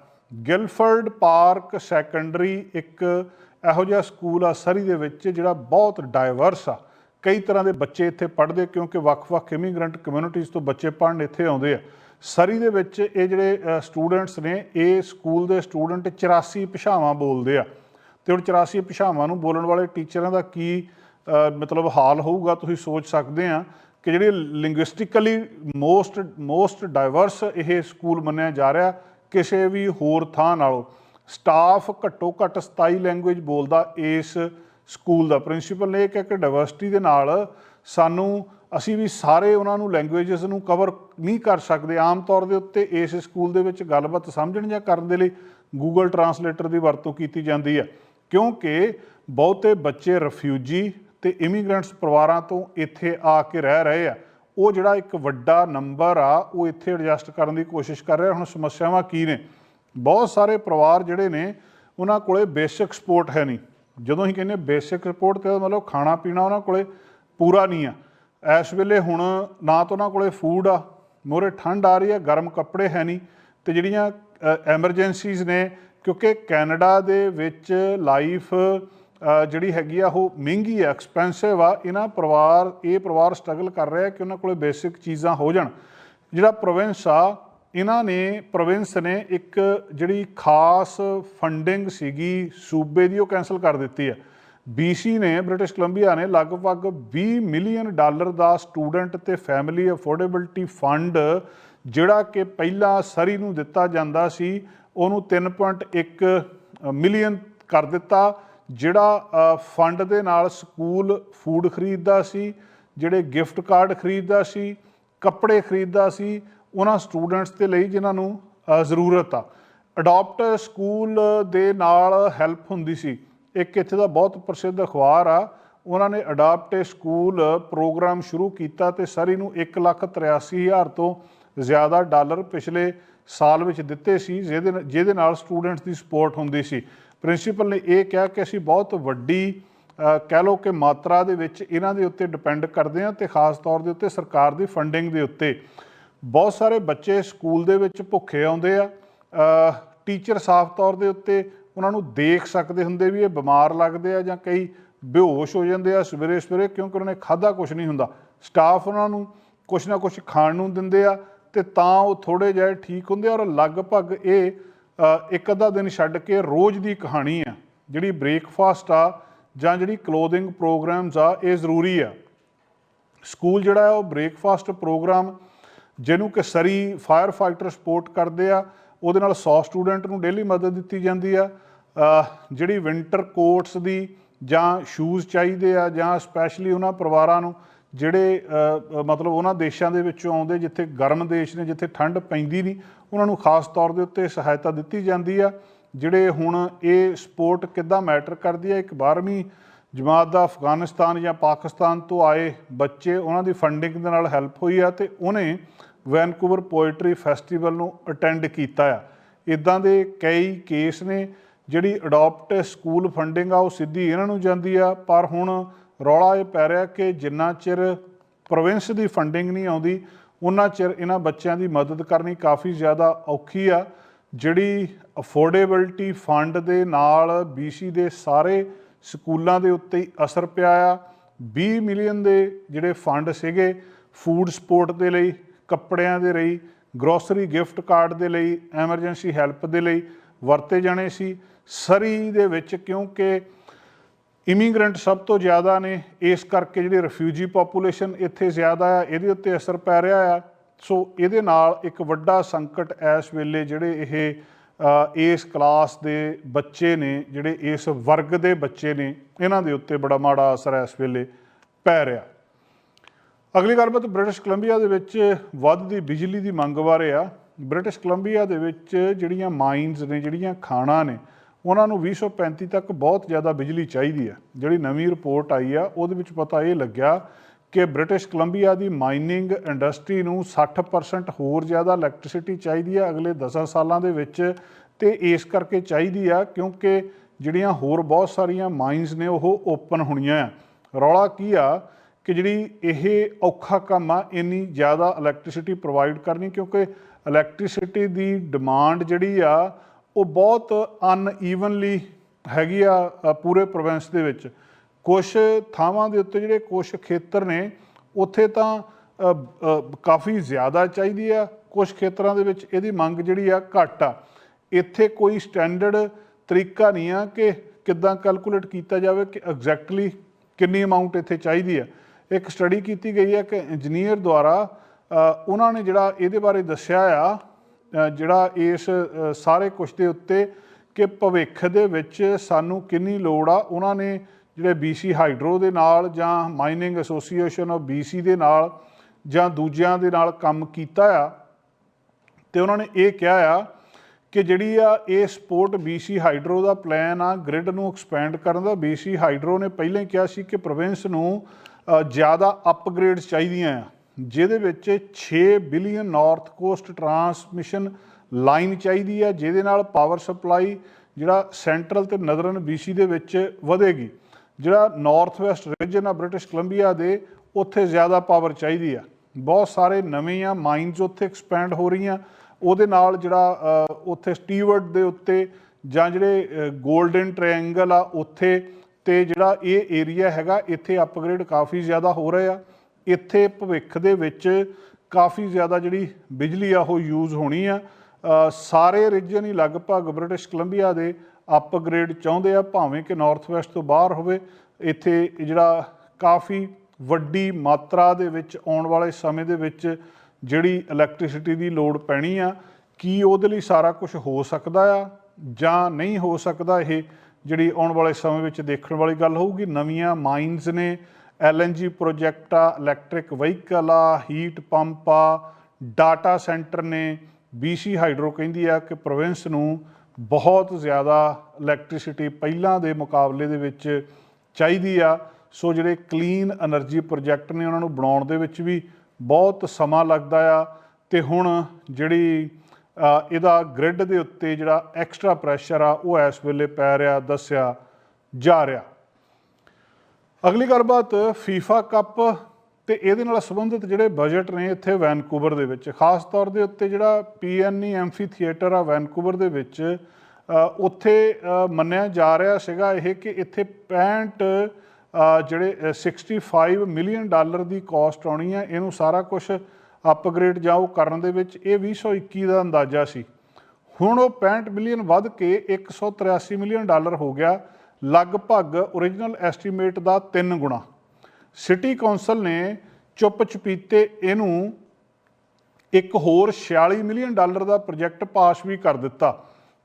ਗਿਲਫਰਡ ਪਾਰਕ ਸੈਕੰਡਰੀ ਇੱਕ ਇਹੋ ਜਿਹਾ ਸਕੂਲ ਆ, ਸਰੀ ਦੇ ਵਿੱਚ ਜਿਹੜਾ ਬਹੁਤ ਡਾਈਵਰਸ ਆ। ਕਈ ਤਰ੍ਹਾਂ ਦੇ ਬੱਚੇ ਇੱਥੇ ਪੜ੍ਹਦੇ ਕਿਉਂਕਿ ਵੱਖ-ਵੱਖ ਇਮੀਗ੍ਰੈਂਟ ਕਮਿਊਨਿਟੀਜ਼ ਤੋਂ ਬੱਚੇ ਪੜ੍ਹਨ ਇੱਥੇ ਆਉਂਦੇ ਆ। ਸਰੀ ਦੇ ਵਿੱਚ ਇਹ ਜਿਹੜੇ ਸਟੂਡੈਂਟਸ ਨੇ, ਇਹ ਸਕੂਲ ਦੇ ਸਟੂਡੈਂਟ 84 ਭਾਸ਼ਾਵਾਂ ਬੋਲਦੇ ਆ। ਤੇ ਹੁਣ 84 ਭਾਸ਼ਾਵਾਂ ਨੂੰ ਬੋਲਣ ਵਾਲੇ ਟੀਚਰਾਂ ਦਾ ਕੀ ਮਤਲਬ ਹਾਲ ਹੋਊਗਾ ਤੁਸੀਂ ਸੋਚ ਸਕਦੇ ਆ ਕਿ ਜਿਹੜੇ ਲਿੰਗੁਇਸਟਿਕਲੀ ਮੋਸਟ ਮੋਸਟ ਡਾਈਵਰਸ ਇਹ ਸਕੂਲ ਮੰਨਿਆ ਜਾ ਰਿਹਾ, ਕਿਸੇ ਵੀ ਹੋਰ ਥਾਂ ਨਾਲੋਂ। ਸਟਾਫ ਘੱਟੋ ਘੱਟ 27 ਲੈਂਗੁਏਜ ਬੋਲਦਾ ਇਸ ਸਕੂਲ ਦਾ ਪ੍ਰਿੰਸੀਪਲ ਨੇ ਇਹ ਕਿਹਾ ਕਿ ਡਾਈਵਰਸਿਟੀ ਦੇ ਨਾਲ ਸਾਨੂੰ ਅਸੀਂ ਵੀ ਸਾਰੇ ਉਹਨਾਂ ਨੂੰ ਲੈਂਗੁਏਜਸ ਨੂੰ ਕਵਰ ਨਹੀਂ ਕਰ ਸਕਦੇ, ਆਮ ਤੌਰ ਦੇ ਉੱਤੇ ਇਸ ਸਕੂਲ ਦੇ ਵਿੱਚ ਗੱਲਬਾਤ ਸਮਝਣ ਜਾਂ ਕਰਨ ਦੇ ਲਈ ਗੂਗਲ ਟਰਾਂਸਲੇਟਰ ਦੀ ਵਰਤੋਂ ਕੀਤੀ ਜਾਂਦੀ ਹੈ। ਕਿਉਂਕਿ ਬਹੁਤੇ ਬੱਚੇ ਰਿਫਿਊਜੀ ਤੇ ਇਮੀਗ੍ਰੈਂਟਸ ਪਰਿਵਾਰਾਂ ਤੋਂ ਇੱਥੇ ਆ ਕੇ ਰਹਿ ਰਹੇ ਆ। ਉਹ ਜਿਹੜਾ ਇੱਕ ਵੱਡਾ ਨੰਬਰ ਆ, ਉਹ ਇੱਥੇ ਐਡਜਸਟ ਕਰਨ ਦੀ ਕੋਸ਼ਿਸ਼ ਕਰ ਰਿਹਾ। ਹੁਣ ਸਮੱਸਿਆਵਾਂ ਕੀ ਨੇ? ਬਹੁਤ ਸਾਰੇ ਪਰਿਵਾਰ ਜਿਹੜੇ ਨੇ, ਉਹਨਾਂ ਕੋਲੇ ਬੇਸਿਕ ਸਪੋਰਟ ਹੈ ਨਹੀਂ। ਜਦੋਂ ਅਸੀਂ ਕਹਿੰਦੇ ਬੇਸਿਕ ਸਪੋਰਟ ਤੇ ਮਤਲਬ ਖਾਣਾ ਪੀਣਾ ਉਹਨਾਂ ਕੋਲੇ ਪੂਰਾ ਨਹੀਂ ਆ। ਇਸ ਵੇਲੇ ਹੁਣ ਨਾ ਤਾਂ ਉਹਨਾਂ ਕੋਲੇ ਫੂਡ ਆ, ਮੋਰੇ ਠੰਡ ਆ ਰਹੀ ਹੈ ਗਰਮ ਕੱਪੜੇ ਹੈ ਨਹੀਂ ਤੇ ਜਿਹੜੀਆਂ ਐਮਰਜੈਂਸੀਜ਼ ਨੇ, ਕਿਉਂਕਿ ਕੈਨੇਡਾ ਦੇ ਵਿੱਚ ਲਾਈਫ ਜਿਹੜੀ ਹੈਗੀ ਆ ਉਹ ਮਹਿੰਗੀ ਆ ਐਕਸਪੈਂਸਿਵ ਆ, ਇਹਨਾਂ ਪਰਿਵਾਰ, ਇਹ ਪਰਿਵਾਰ ਸਟਰਗਲ ਕਰ ਰਿਹਾ ਕਿ ਉਹਨਾਂ ਕੋਲੇ ਬੇਸਿਕ ਚੀਜ਼ਾਂ ਹੋ ਜਾਣ। ਜਿਹੜਾ ਪ੍ਰੋਵਿੰਸ ਆ ਇਹਨਾਂ ਨੇ, ਪ੍ਰੋਵਿੰਸ ਨੇ ਇੱਕ ਜਿਹੜੀ ਖਾਸ ਫੰਡਿੰਗ ਸੀਗੀ ਸੂਬੇ ਦੀ, ਉਹ ਕੈਨਸਲ ਕਰ ਦਿੱਤੀ ਹੈ। BC ਨੇ, ਬ੍ਰਿਟਿਸ਼ ਕੋਲੰਬੀਆ ਨੇ ਲਗਭਗ 20 ਮਿਲੀਅਨ ਡਾਲਰ ਦਾ ਸਟੂਡੈਂਟ ਤੇ ਫੈਮਿਲੀ ਅਫੋਰਡੇਬਿਲਟੀ ਫੰਡ, ਜਿਹੜਾ ਕਿ ਪਹਿਲਾਂ ਸਰੀ ਨੂੰ ਦਿੱਤਾ ਜਾਂਦਾ ਸੀ, ਉਹਨੂੰ 3.1 ਮਿਲੀਅਨ ਕਰ ਦਿੱਤਾ, ਜਿਹੜਾ ਫੰਡ ਦੇ ਨਾਲ ਸਕੂਲ ਫੂਡ ਖਰੀਦਦਾ ਸੀ, ਜਿਹੜੇ ਗਿਫਟ ਕਾਰਡ ਖਰੀਦਦਾ ਸੀ, ਕੱਪੜੇ ਖਰੀਦਦਾ ਸੀ ਉਹਨਾਂ ਸਟੂਡੈਂਟਸ ਦੇ ਲਈ ਜਿਨ੍ਹਾਂ ਨੂੰ ਜ਼ਰੂਰਤ ਆ। ਅਡਾਪਟ ਸਕੂਲ ਦੇ ਨਾਲ ਹੈਲਪ ਹੁੰਦੀ ਸੀ। ਇੱਕ ਇੱਥੇ ਦਾ ਬਹੁਤ ਪ੍ਰਸਿੱਧ ਅਖਬਾਰ ਆ। ਉਹਨਾਂ ਨੇ ਅਡਾਪਟ ਸਕੂਲ ਪ੍ਰੋਗਰਾਮ ਸ਼ੁਰੂ ਕੀਤਾ ਤੇ ਸਰੀ ਨੂੰ 183000 ਤੋਂ ਜ਼ਿਆਦਾ ਡਾਲਰ ਪਿਛਲੇ ਸਾਲ ਵਿੱਚ ਦਿੱਤੇ ਸੀ, ਜਿਹਦੇ ਜਿਹਦੇ ਨਾਲ ਸਟੂਡੈਂਟਸ ਦੀ ਸਪੋਰਟ ਹੁੰਦੀ ਸੀ। ਪ੍ਰਿੰਸੀਪਲ ਨੇ ਇਹ ਕਿਹਾ ਕਿ ਅਸੀਂ ਬਹੁਤ ਵੱਡੀ ਕਹਿ ਲਓ ਕਿ ਮਾਤਰਾ ਦੇ ਵਿੱਚ ਇਹਨਾਂ ਦੇ ਉੱਤੇ ਡਿਪੈਂਡ ਕਰਦੇ ਹਾਂ ਤੇ ਖਾਸ ਤੌਰ ਦੇ ਉੱਤੇ ਸਰਕਾਰ ਦੀ ਫੰਡਿੰਗ ਦੇ ਉੱਤੇ। ਬਹੁਤ ਸਾਰੇ ਬੱਚੇ ਸਕੂਲ ਦੇ ਵਿੱਚ ਭੁੱਖੇ ਆਉਂਦੇ ਆ। ਟੀਚਰ ਸਾਫ਼ ਤੌਰ ਦੇ ਉੱਤੇ ਉਹਨਾਂ ਨੂੰ ਦੇਖ ਸਕਦੇ ਹੁੰਦੇ ਵੀ ਇਹ ਬਿਮਾਰ ਲੱਗਦੇ ਆ ਜਾਂ ਕਈ ਬੇਹੋਸ਼ ਹੋ ਜਾਂਦੇ ਆ ਸਵੇਰੇ ਸਵੇਰੇ ਕਿਉਂਕਿ ਉਹਨਾਂ ਨੇ ਖਾਦਾ ਕੁਝ ਨਹੀਂ ਹੁੰਦਾ। ਸਟਾਫ ਉਹਨਾਂ ਨੂੰ ਕੁਝ ਨਾ ਕੁਝ ਖਾਣ ਨੂੰ ਦਿੰਦੇ ਆ ਤੇ ਤਾਂ ਉਹ ਥੋੜੇ ਜਿਹੇ ਠੀਕ ਹੁੰਦੇ ਆ ਔਰ ਲਗਭਗ ਇਹ ਇੱਕ ਅੱਧਾ ਦਿਨ ਛੱਡ ਕੇ ਰੋਜ਼ ਦੀ ਕਹਾਣੀ ਆ। ਜਿਹੜੀ ਬ੍ਰੇਕਫਾਸਟ ਆ ਜਾਂ ਜਿਹੜੀ ਕਲੋਥਿੰਗ ਪ੍ਰੋਗਰਾਮਸ ਆ, ਇਹ ਜ਼ਰੂਰੀ ਆ। ਸਕੂਲ ਜਿਹੜਾ ਹੈ ਉਹ ਬ੍ਰੇਕਫਾਸਟ ਪ੍ਰੋਗਰਾਮ ਜਿਹਨੂੰ ਕਿ ਸਰੀ ਫਾਇਰ ਫਾਈਟਰ ਸਪੋਰਟ ਕਰਦੇ ਆ, ਉਹਦੇ ਨਾਲ 100 ਸਟੂਡੈਂਟ ਨੂੰ ਡੇਲੀ ਮਦਦ ਦਿੱਤੀ ਜਾਂਦੀ ਆ। ਜਿਹੜੀ ਵਿੰਟਰ ਕੋਟਸ ਦੀ ਜਾਂ ਸ਼ੂਜ਼ ਚਾਹੀਦੇ ਆ, ਜਾਂ ਸਪੈਸ਼ਲੀ ਉਹਨਾਂ ਪਰਿਵਾਰਾਂ ਨੂੰ, ਜਿਹੜੇ ਮਤਲਬ ਉਹਨਾਂ ਦੇਸ਼ਾਂ ਦੇ ਵਿੱਚੋਂ ਆਉਂਦੇ, ਜਿੱਥੇ ਗਰਮ ਦੇਸ਼ ਨੇ, ਜਿੱਥੇ ਠੰਡ ਪੈਂਦੀ ਨਹੀਂ, ਉਹਨਾਂ ਨੂੰ ਖਾਸ ਤੌਰ ਦੇ ਉੱਤੇ ਸਹਾਇਤਾ ਦਿੱਤੀ ਜਾਂਦੀ ਆ। ਜਿਹੜੇ ਹੁਣ ਇਹ ਸਪੋਰਟ ਕਿੱਦਾਂ ਮੈਟਰ ਕਰਦੀ ਆ, ਇੱਕ 12ਵੀਂ ਜਮਾਤ ਦਾ ਅਫਗਾਨਿਸਤਾਨ ਜਾਂ ਪਾਕਿਸਤਾਨ ਤੋਂ ਆਏ ਬੱਚੇ, ਉਹਨਾਂ ਦੀ ਫੰਡਿੰਗ ਦੇ ਨਾਲ ਹੈਲਪ ਹੋਈ ਆ ਤੇ ਉਹਨੇ ਵੈਨਕੂਵਰ ਪੋਇਟਰੀ ਫੈਸਟੀਵਲ ਨੂੰ ਅਟੈਂਡ ਕੀਤਾ ਆ। ਇਦਾਂ ਦੇ ਕਈ ਕੇਸ ਨੇ, ਜਿਹੜੀ ਅਡਾਪਟ ਸਕੂਲ ਫੰਡਿੰਗ ਆ, ਉਹ ਸਿੱਧੀ ਇਹਨਾਂ ਨੂੰ ਜਾਂਦੀ ਆ, ਪਰ ਹੁਣ ਰੌਲਾ ਇਹ ਪੈ ਰਿਹਾ ਕਿ ਜਿੰਨਾ ਚਿਰ ਪ੍ਰੋਵਿੰਸ ਦੀ ਫੰਡਿੰਗ ਨਹੀਂ ਆਉਂਦੀ, ਉਹਨਾਂ ਚਿਰ ਇਹਨਾਂ ਬੱਚਿਆਂ ਦੀ ਮਦਦ ਕਰਨੀ ਕਾਫੀ ਜ਼ਿਆਦਾ ਔਖੀ ਆ। ਜਿਹੜੀ ਅਫੋਰਡੇਬਿਲਟੀ ਫੰਡ ਦੇ ਨਾਲ BC ਦੇ ਸਾਰੇ ਸਕੂਲਾਂ ਦੇ ਉੱਤੇ ਅਸਰ ਪਿਆ ਆ। 20 ਮਿਲੀਅਨ ਦੇ ਜਿਹੜੇ ਫੰਡ ਸੀਗੇ, ਫੂਡ ਸਪੋਰਟ ਦੇ ਲਈ ਕੱਪੜਿਆਂ ਦੇ ਲਈ ਗਰੋਸਰੀ ਗਿਫਟ ਕਾਰਡ ਦੇ ਲਈ ਐਮਰਜੈਂਸੀ ਹੈਲਪ ਦੇ ਲਈ ਵਰਤੇ ਜਾਣੇ ਸੀ। ਸਰੀ ਦੇ ਵਿੱਚ ਕਿਉਂਕਿ ਇਮੀਗ੍ਰੈਂਟ ਸਭ ਤੋਂ ਜ਼ਿਆਦਾ ਨੇ, ਇਸ ਕਰਕੇ ਜਿਹੜੀ ਰਿਫਿਊਜੀ ਪੋਪੂਲੇਸ਼ਨ ਇੱਥੇ ਜ਼ਿਆਦਾ ਆ, ਇਹਦੇ ਉੱਤੇ ਅਸਰ ਪੈ ਰਿਹਾ ਆ। ਸੋ ਇਹਦੇ ਨਾਲ ਇੱਕ ਵੱਡਾ ਸੰਕਟ ਇਸ ਵੇਲੇ ਜਿਹੜੇ ਇਹ ਇਸ ਕਲਾਸ ਦੇ ਬੱਚੇ ਨੇ, ਜਿਹੜੇ ਇਸ ਵਰਗ ਦੇ ਬੱਚੇ ਨੇ, ਇਹਨਾਂ ਦੇ ਉੱਤੇ ਬੜਾ ਮਾੜਾ ਅਸਰ ਇਸ ਵੇਲੇ ਪੈ ਰਿਹਾ। ਅਗਲੀ ਗੱਲਬਾਤ ਬ੍ਰਿਟਿਸ਼ ਕੋਲੰਬੀਆ ਦੇ ਵਿੱਚ ਵੱਧਦੀ ਬਿਜਲੀ ਦੀ ਮੰਗ ਬਾਰੇ ਆ। ਬ੍ਰਿਟਿਸ਼ ਕੋਲੰਬੀਆ ਦੇ ਵਿੱਚ ਜਿਹੜੀਆਂ ਮਾਈਨਸ ਨੇ, ਜਿਹੜੀਆਂ ਖਾਣਾ ਨੇ, ਉਹਨਾਂ ਨੂੰ 2035 ਤੱਕ ਬਹੁਤ ਜ਼ਿਆਦਾ ਬਿਜਲੀ ਚਾਹੀਦੀ ਹੈ ਜਿਹੜੀ ਨਵੀਂ ਰਿਪੋਰਟ ਆਈ ਆ, ਉਹਦੇ ਵਿੱਚ ਪਤਾ ਇਹ ਲੱਗਿਆ ਕਿ ਬ੍ਰਿਟਿਸ਼ ਕੋਲੰਬੀਆ ਦੀ ਮਾਈਨਿੰਗ ਇੰਡਸਟਰੀ ਨੂੰ 60% ਹੋਰ ਜ਼ਿਆਦਾ ਇਲੈਕਟ੍ਰਿਸਿਟੀ ਚਾਹੀਦੀ ਹੈ ਅਗਲੇ 10 ਸਾਲਾਂ ਦੇ ਵਿੱਚ ਤੇ ਇਸ ਕਰਕੇ ਚਾਹੀਦੀ ਆ ਕਿਉਂਕਿ ਜਿਹੜੀਆਂ ਹੋਰ ਬਹੁਤ ਸਾਰੀਆਂ ਮਾਈਨਸ ਨੇ, ਉਹ ਓਪਨ ਹੋਣੀਆਂ ਆ। ਰੌਲਾ ਕੀ ਆ? ਕਿ ਜਿਹੜੀ ਇਹ ਔਖਾ ਕੰਮ ਆ, ਇੰਨੀ ਜ਼ਿਆਦਾ ਇਲੈਕਟ੍ਰਿਸਿਟੀ ਪ੍ਰੋਵਾਈਡ ਕਰਨੀ, ਕਿਉਂਕਿ ਇਲੈਕਟ੍ਰਿਸਿਟੀ ਦੀ ਡਿਮਾਂਡ ਜਿਹੜੀ ਆ, ਉਹ ਬਹੁਤ ਅਨਈਵਨਲੀ ਹੈਗੀ ਆ ਪੂਰੇ ਪ੍ਰੋਵਿੰਸ ਦੇ ਵਿੱਚ। ਕੁਝ ਥਾਵਾਂ ਦੇ ਉੱਤੇ ਜਿਹੜੇ ਕੁਝ ਖੇਤਰ ਨੇ, ਉੱਥੇ ਤਾਂ ਕਾਫੀ ਜ਼ਿਆਦਾ ਚਾਹੀਦੀ ਆ। ਕੁਝ ਖੇਤਰਾਂ ਦੇ ਵਿੱਚ ਇਹਦੀ ਮੰਗ ਜਿਹੜੀ ਆ, ਘੱਟ ਆ। ਇੱਥੇ ਕੋਈ ਸਟੈਂਡਰਡ ਤਰੀਕਾ ਨਹੀਂ ਆ ਕਿ ਕਿੱਦਾਂ ਕੈਲਕੂਲੇਟ ਕੀਤਾ ਜਾਵੇ ਕਿ ਐਗਜ਼ੈਕਟਲੀ ਕਿੰਨੀ ਅਮਾਉਂਟ ਇੱਥੇ ਚਾਹੀਦੀ ਆ। ਇੱਕ ਸਟੱਡੀ ਕੀਤੀ ਗਈ ਹੈ ਕਿ ਇੰਜੀਨੀਅਰ ਦੁਆਰਾ ਉਹਨਾਂ ਨੇ ਜਿਹੜਾ ਇਹਦੇ ਬਾਰੇ ਦੱਸਿਆ ਆ ਜਿਹੜਾ ਇਸ ਸਾਰੇ ਕੁਛ ਦੇ ਉੱਤੇ ਕਿ ਭਵਿੱਖ ਦੇ ਵਿੱਚ ਸਾਨੂੰ ਕਿੰਨੀ ਲੋੜ ਆ, ਉਹਨਾਂ ਨੇ ਜਿਹੜੇ BC ਹਾਈਡਰੋ ਦੇ ਨਾਲ ਜਾਂ ਮਾਈਨਿੰਗ ਐਸੋਸੀਏਸ਼ਨ ਆਫ BC ਦੇ ਨਾਲ ਜਾਂ ਦੂਜਿਆਂ ਦੇ ਨਾਲ ਕੰਮ ਕੀਤਾ ਆ, ਤੇ ਉਹਨਾਂ ਨੇ ਇਹ ਕਿਹਾ ਆ ਕਿ ਜਿਹੜੀ ਆ ਇਹ ਸਪੋਰਟ BC ਹਾਈਡਰੋ ਦਾ ਪਲਾਨ ਆ ਗ੍ਰਿਡ ਨੂੰ ਐਕਸਪੈਂਡ ਕਰਨ ਦਾ BC ਹਾਈਡਰੋ ਨੇ ਪਹਿਲਾਂ ਹੀ ਕਿਹਾ ਸੀ ਕਿ ਪ੍ਰੋਵਿੰਸ ਨੂੰ ਜ਼ਿਆਦਾ ਅਪਗ੍ਰੇਡਸ ਚਾਹੀਦੀਆਂ ਆ, ਜਿਹਦੇ ਵਿੱਚ 6 billion North Coast transmission line ਚਾਹੀਦੀ ਆ, ਜਿਹਦੇ ਨਾਲ ਪਾਵਰ ਸਪਲਾਈ ਜਿਹੜਾ ਸੈਂਟਰਲ ਤੇ ਨਦਰਨ BC ਦੇ ਵਿੱਚ ਵਧੇਗੀ। ਜਿਹੜਾ ਨਾਰਥ ਵੈਸਟ ਰੀਜਨ ਆ ਬ੍ਰਿਟਿਸ਼ ਕੋਲੰਬੀਆ ਦੇ, ਉੱਥੇ ਜ਼ਿਆਦਾ ਪਾਵਰ ਚਾਹੀਦੀ ਆ। ਬਹੁਤ ਸਾਰੇ ਨਵੇਂ ਆ ਮਾਈਨਸ ਉੱਥੇ ਐਕਸਪੈਂਡ ਹੋ ਰਹੀਆਂ, ਉਹਦੇ ਨਾਲ ਜਿਹੜਾ ਉੱਥੇ ਸਟੀਵਰਡ ਦੇ ਉੱਤੇ ਜਾਂ ਜਿਹੜੇ 골ਡਨ ਟ੍ਰਾਇੰਗਲ ਆ, ਉੱਥੇ ਤੇ ਜਿਹੜਾ ਇਹ ਏਰੀਆ ਹੈਗਾ, ਇੱਥੇ ਅਪਗ੍ਰੇਡ ਕਾਫੀ ਜ਼ਿਆਦਾ ਹੋ ਰਿਹਾ ਆ। ਇੱਥੇ ਭਵਿੱਖ ਦੇ ਵਿੱਚ ਕਾਫੀ ਜ਼ਿਆਦਾ ਜਿਹੜੀ ਬਿਜਲੀ ਆ, ਉਹ ਯੂਜ਼ ਹੋਣੀ ਆ। ਸਾਰੇ ਰੀਜਨ ਹੀ ਲਗਭਗ ਬ੍ਰਿਟਿਸ਼ ਕੋਲੰਬੀਆ ਦੇ ਅਪਗ੍ਰੇਡ ਚਾਹੁੰਦੇ ਆ, ਭਾਵੇਂ ਕਿ ਨਾਰਥ ਵੈਸਟ ਤੋਂ ਬਾਹਰ ਹੋਵੇ। ਇੱਥੇ ਜਿਹੜਾ ਕਾਫੀ ਵੱਡੀ ਮਾਤਰਾ ਦੇ ਵਿੱਚ ਆਉਣ ਵਾਲੇ ਸਮੇਂ ਦੇ ਵਿੱਚ ਜਿਹੜੀ ਇਲੈਕਟ੍ਰਿਸਿਟੀ ਦੀ ਲੋੜ ਪੈਣੀ ਆ, ਕੀ ਉਹਦੇ ਲਈ ਸਾਰਾ ਕੁਝ ਹੋ ਸਕਦਾ ਆ ਜਾਂ ਨਹੀਂ ਹੋ ਸਕਦਾ ਇਹ ਜਿਹੜੀ ਆਉਣ ਵਾਲੇ ਸਮੇਂ ਵਿੱਚ ਦੇਖਣ ਵਾਲੀ ਗੱਲ ਹੋਊਗੀ। ਨਵੀਆਂ ਮਾਈਨਸ ਨੇ ਐੱਲ ਐਨ ਜੀ ਪ੍ਰੋਜੈਕਟ ਆ ਇਲੈਕਟ੍ਰਿਕ ਵਹੀਕਲ ਆ ਹੀਟ ਪੰਪ ਆ ਡਾਟਾ ਸੈਂਟਰ ਨੇ, ਬੀ ਸੀ ਹਾਈਡਰੋ ਕਹਿੰਦੀ ਆ ਕਿ ਪ੍ਰੋਵਿੰਸ ਨੂੰ ਬਹੁਤ ਜ਼ਿਆਦਾ ਇਲੈਕਟ੍ਰਿਸਿਟੀ ਪਹਿਲਾਂ ਦੇ ਮੁਕਾਬਲੇ ਦੇ ਵਿੱਚ ਚਾਹੀਦੀ ਆ। ਸੋ ਜਿਹੜੇ ਕਲੀਨ એનર્ਜੀ ਪ੍ਰੋਜੈਕਟ ਨੇ, ਉਹਨਾਂ ਨੂੰ ਬਣਾਉਣ ਦੇ ਵਿੱਚ ਵੀ ਬਹੁਤ ਸਮਾਂ ਲੱਗਦਾ ਆ। ਤੇ ਹੁਣ ਜਿਹੜੀ ਇਹਦਾ ਗ੍ਰਿਡ ਦੇ ਉੱਤੇ ਜਿਹੜਾ ਐਕਸਟਰਾ ਪ੍ਰੈਸ਼ਰ ਆ ਉਹ ਇਸ ਵੇਲੇ ਪੈ ਰਿਹਾ ਦੱਸਿਆ ਜਾ ਰਿਹਾ। ਅਗਲੀ ਗੱਲਬਾਤ ਫੀਫਾ ਕੱਪ ਤੇ ਇਹਦੇ ਨਾਲ ਸੰਬੰਧਿਤ ਜਿਹੜੇ ਬਜਟ ਨੇ ਇੱਥੇ ਵੈਨਕੂਵਰ ਦੇ ਵਿੱਚ ਖਾਸ ਤੌਰ ਦੇ ਉੱਤੇ ਜਿਹੜਾ ਪੀਐਨਈ ਐਮਫੀ ਥੀਏਟਰ ਆ ਵੈਨਕੂਵਰ ਦੇ ਵਿੱਚ ਉੱਥੇ ਮੰਨਿਆ ਜਾ ਰਿਹਾ ਸੀਗਾ ਇਹ ਕਿ ਇੱਥੇ 65 ਜਿਹੜੇ ਅ, 65 ਮਿਲੀਅਨ ਡਾਲਰ ਦੀ ਕਾਸਟ ਆਉਣੀ ਹੈ ਇਹਨੂੰ ਸਾਰਾ ਕੁਝ ਅਪਗ੍ਰੇਡ ਜਾਂ ਉਹ ਕਰਨ ਦੇ ਵਿੱਚ ਇਹ 2021 ਦਾ ਅੰਦਾਜ਼ਾ ਸੀ। ਹੁਣ ਉਹ 65 ਮਿਲੀਅਨ ਵੱਧ ਕੇ 183 ਮਿਲੀਅਨ ਡਾਲਰ ਹੋ ਗਿਆ, ਲਗਭਗ ਓਰੀਜਨਲ ਐਸਟੀਮੇਟ ਦਾ 3 ਗੁਣਾ। ਸਿਟੀ ਕੌਂਸਲ ਨੇ ਚੁੱਪ ਚਪੀਤੇ ਇਹਨੂੰ ਇੱਕ ਹੋਰ 46 ਮਿਲੀਅਨ ਡਾਲਰ ਦਾ ਪ੍ਰੋਜੈਕਟ ਪਾਸ ਵੀ ਕਰ ਦਿੱਤਾ।